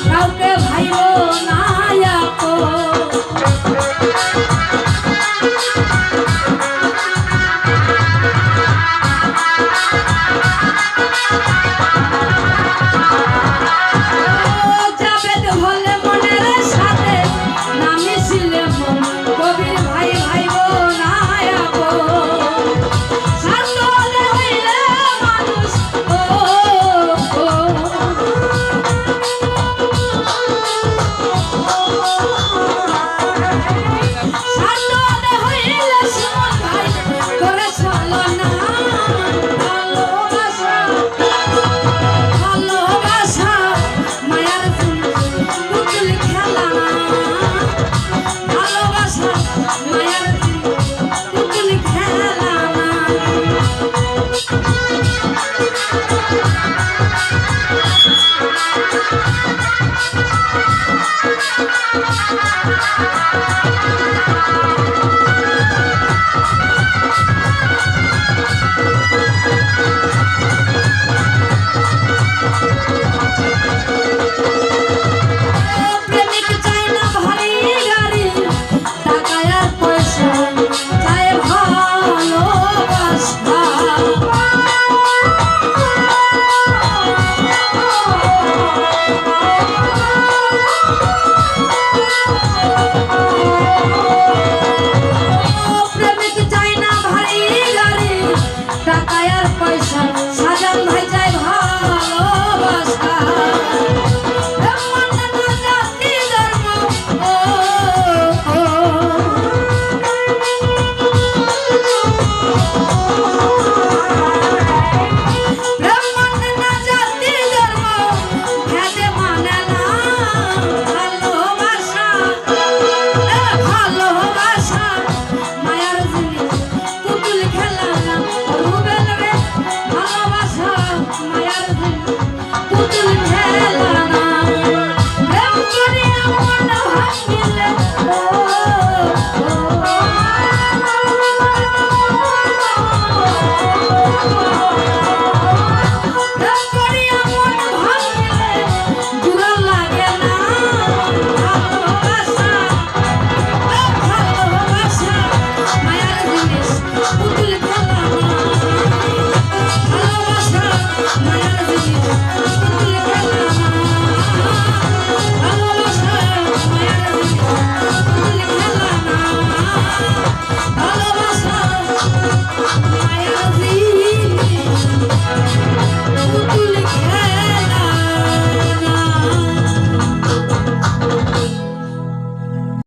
How dare পয়সা সাজান ভাই চাই ভালোবাসা